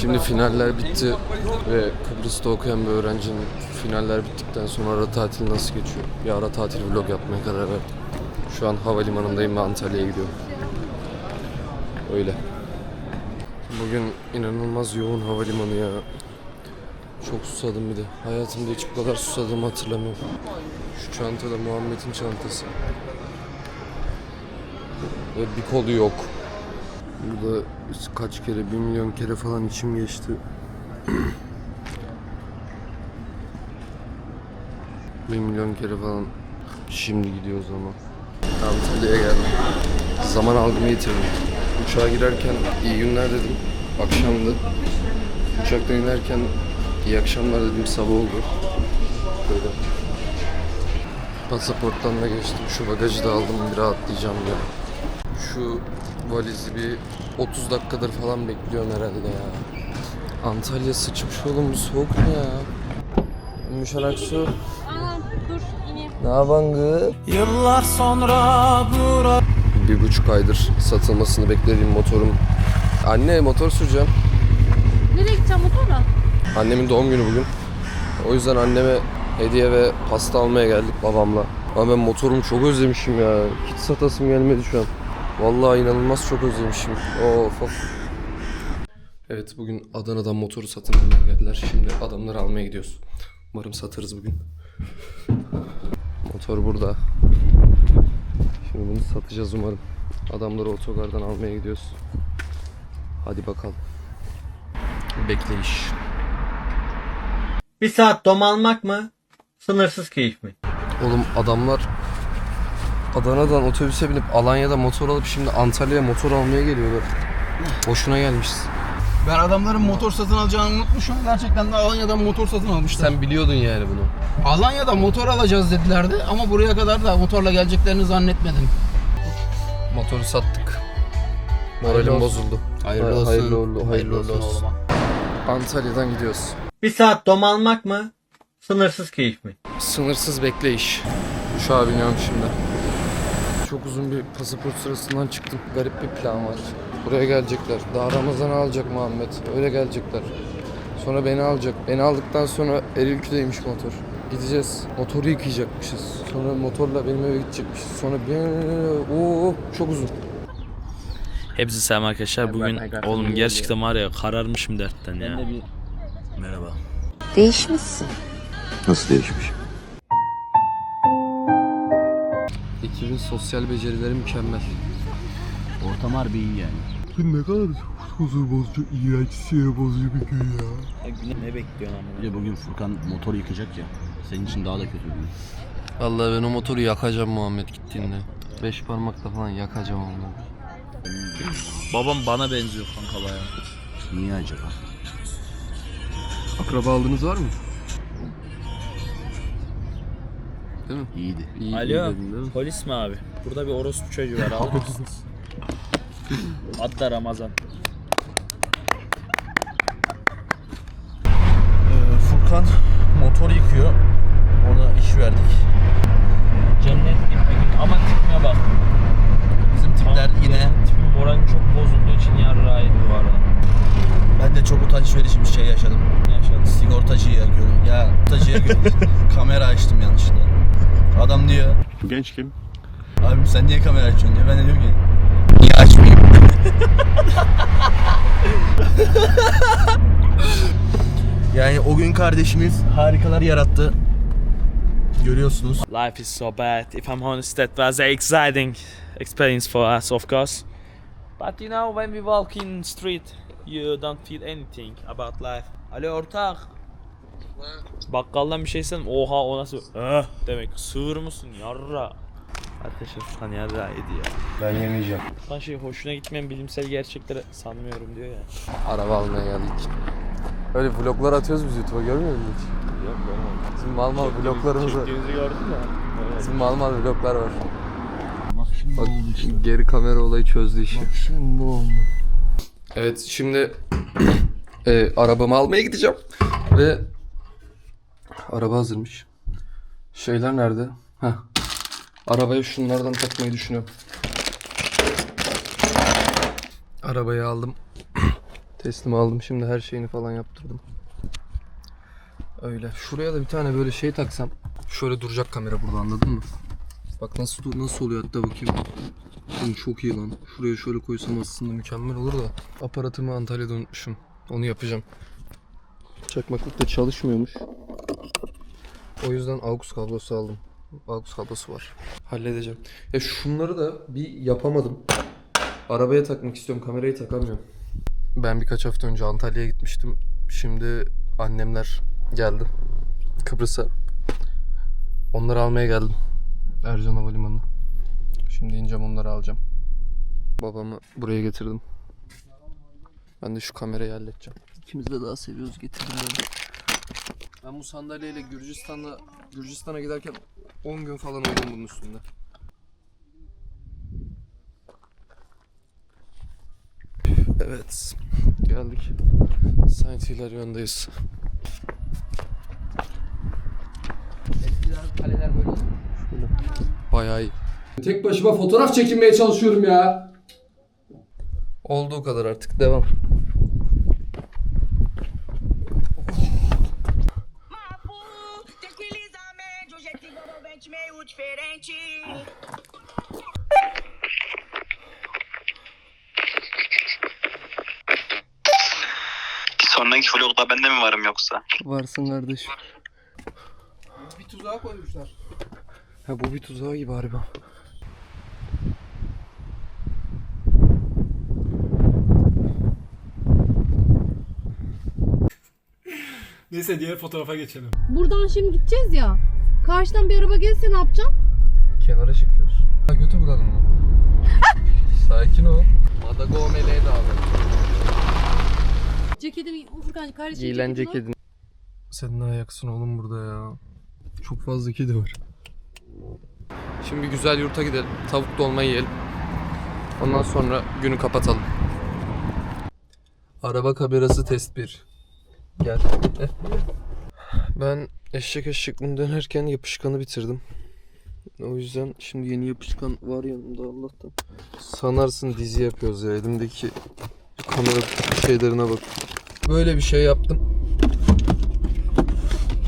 Şimdi finaller bitti ve Kıbrıs'ta okuyan bir öğrencinin finaller bittikten sonra ara tatil nasıl geçiyor? Bir ara tatil vlog yapmaya karar verdim. Şu an havalimanındayım ve Antalya'ya gidiyorum. Öyle. Bugün inanılmaz yoğun havalimanı ya. Çok susadım bir de. Hayatımda hiç bu kadar susadığımı hatırlamıyorum. Şu çantada Muhammed'in çantası. Ve bir kolu yok. Burada kaç kere, bir milyon kere falan içim geçti. bir milyon kere falan. Şimdi gidiyoruz ama. Antalya'ya geldim. Zaman algımı yitirdim. Uçağa girerken iyi günler dedim. Akşamdı. Uçaktan inerken iyi akşamlar dedim sabah oldu. Böyle. Pasaporttan da geçtim. Şu bagajı da aldım bir rahatlayacağım ya. Şu valizi bir 30 dakikadır falan bekliyorum herhalde ya. Antalya sıçmış oğlum bu soğuk mu ya? Müşen Aksu. Anam dur ineyim. Ne yapan? Yıllar sonra bura Bir buçuk aydır satılmasını beklediğim motorum. Anne motor süreceğim. Nereye gideceğim motorla? Annemin doğum günü bugün. O yüzden anneme hediye ve pasta almaya geldik babamla. Ama ben motorumu çok özlemişim ya. Hiç satasım gelmedi şu an. Vallahi inanılmaz çok özlemişim. Of of. Evet bugün Adana'dan motoru satın almaya geldiler. Şimdi adamları almaya gidiyoruz. Umarım satarız bugün. Motor burada. Şimdi bunu satacağız umarım. Adamları otogardan almaya gidiyoruz. Hadi bakalım. Bekleyiş. Bir saat dom almak mı? Sınırsız keyif mi? Oğlum adamlar Adana'dan otobüse binip Alanya'da motor alıp şimdi Antalya'ya motor almaya geliyorlar. Boşuna gelmişiz. Ben adamların motor satın alacağını unutmuşum. Gerçekten de Alanya'dan motor satın almışlar. Sen biliyordun yani bunu. Alanya'da motor alacağız dedilerdi ama buraya kadar da motorla geleceklerini zannetmedim. Motoru sattık. Moralim Hayırlı olsun. bozuldu. Hayırlı Ha- olsun. Hayırlı, oldu, hayırlı, olsun. oğluma. Antalya'dan gidiyoruz. Bir saat dom almak mı? Sınırsız keyif mi? Sınırsız bekleyiş. Uçağa biniyorum şimdi. Çok uzun bir pasaport sırasından çıktım. Garip bir plan var. Buraya gelecekler. Daha Ramazan'ı alacak Muhammed. Öyle gelecekler. Sonra beni alacak. Beni aldıktan sonra Erilkü'deymiş motor. Gideceğiz. Motoru yıkayacakmışız. Sonra motorla benim eve gidecekmişiz. Sonra bir... Oo, çok uzun. Hepsi selam arkadaşlar. Bugün oğlum gerçekten var ya kararmışım dertten ya. Merhaba. Değişmişsin. Nasıl değişmiş? Ekibin sosyal becerileri mükemmel. Ortam harbi iyi yani. Ne kadar huzur bozucu, iğrenç, sinir bozucu bir gün ya. Ne bekliyorsun ama? Bir de bugün Furkan motor yıkacak ya. Senin için daha da kötü bir gün. Vallahi ben o motoru yakacağım Muhammed gittiğinde. Beş parmakla falan yakacağım onu. Babam bana benziyor kanka baya. Niye acaba? Akrabalığınız var mı? Değil mi? İyiydi. İyi, iyi Alo. dedin değil mi? Polis mi abi? Burada bir orospu çocuğu var alır mısınız? Hatta Ramazan. Ee, Furkan motor yıkıyor. Ona iş verdik. Cennet gibi bir gün ama tipime bak. Bizim tipler yine Tipim moralim çok bozulduğu için yarrağı yedi bu arada. ben de çok utanç verici bir şey yaşadım. Ne yaşadın? Sigortacıya görüyorum. Ya sigortacıya görüyorum. kamera açtım yanlışlıkla. Adam diyor. Bu genç kim? Abim sen niye kamera açıyorsun diyor. Ben de diyorum ki. Niye açmayayım? yani o gün kardeşimiz harikalar yarattı. Görüyorsunuz. Life is so bad. If I'm honest, that was an exciting experience for us, of course. But you know, when we walk in street, you don't feel anything about life. Alo ortak. Bakkaldan bir şey istedim. Oha o nasıl? Eh demek. Sığır mısın? Yarra. Ateşe Furkan yarra yedi ya. Ben yemeyeceğim. Furkan şey hoşuna gitmeyen bilimsel gerçekleri sanmıyorum diyor ya. Araba almaya geldik. Öyle vloglar atıyoruz biz YouTube'a görmüyor musun hiç? Yok görmedim. Bizim mal mal vloglarımız var. Çektiğinizi gördün mü? Bizim mal mal vloglar var. Bak geri kamera olayı çözdü işi. Bak şimdi oldu. Evet şimdi e, arabamı almaya gideceğim. Ve araba hazırmış. Şeyler nerede? Heh. Arabaya şunlardan takmayı düşünüyorum. Arabayı aldım. Teslim aldım şimdi her şeyini falan yaptırdım. Öyle. Şuraya da bir tane böyle şey taksam. Şöyle duracak kamera burada anladın mı? Bak nasıl nasıl oluyor hatta bakayım. Oğlum çok iyi lan. Şuraya şöyle koysam aslında mükemmel olur da. Aparatımı Antalya'da unutmuşum. Onu yapacağım. Çakmaklık da çalışmıyormuş. O yüzden AUX kablosu aldım. AUX kablosu var. Halledeceğim. Ya şunları da bir yapamadım. Arabaya takmak istiyorum. Kamerayı takamıyorum. Ben birkaç hafta önce Antalya'ya gitmiştim. Şimdi annemler geldi. Kıbrıs'a. Onları almaya geldim. Ercan Havalimanı'na. Şimdi ineceğim onları alacağım. Babamı buraya getirdim. Ben de şu kamerayı halledeceğim. İkimiz de daha seviyoruz getirdim öyle. Ben bu sandalyeyle Gürcistan'da Gürcistan'a giderken 10 gün falan oldum bunun üstünde. Evet. Geldik. Saint Hilarion'dayız. Kaleler böyle Bayağı iyi. Tek başıma fotoğraf çekinmeye çalışıyorum ya. Olduğu kadar artık. Devam. Tranquilizamente, jeito envolvente meio diferente. Sonraki vlogda bende mi varım yoksa? Varsın kardeşim. bir tuzağa koymuşlar. Ha bu bir tuzağı gibi harbi. Neyse diğer fotoğrafa geçelim. Buradan şimdi gideceğiz ya. Karşıdan bir araba gelse ne yapacaksın? Kenara çıkıyoruz. Ha götü bulalım mı? Sakin ol. Madago meleğe de abi. Ceketini Furkan kardeşim Giyilen ceketini al. ceketin. Sen ne ayaksın oğlum burada ya? Çok fazla kedi var. Şimdi bir güzel yurta gidelim. Tavuk dolma yiyelim. Ondan sonra günü kapatalım. Araba kamerası test 1. Gel. Eh. Ben eşek eşek bunu dönerken yapışkanı bitirdim. O yüzden şimdi yeni yapışkan var yanımda Allah'tan. Sanarsın dizi yapıyoruz ya elimdeki kamera şeylerine bak. Böyle bir şey yaptım.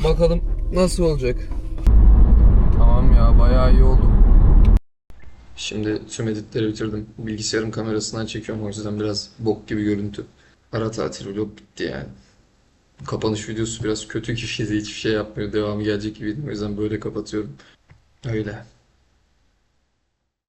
Bakalım nasıl olacak. Tamam ya bayağı iyi oldu. Şimdi tüm editleri bitirdim. Bilgisayarın kamerasından çekiyorum o yüzden biraz bok gibi görüntü. Ara tatil vlog bitti yani. Kapanış videosu biraz kötü kişiydi hiçbir şey yapmıyor. Devamı gelecek gibiydim o yüzden böyle kapatıyorum. Öyle.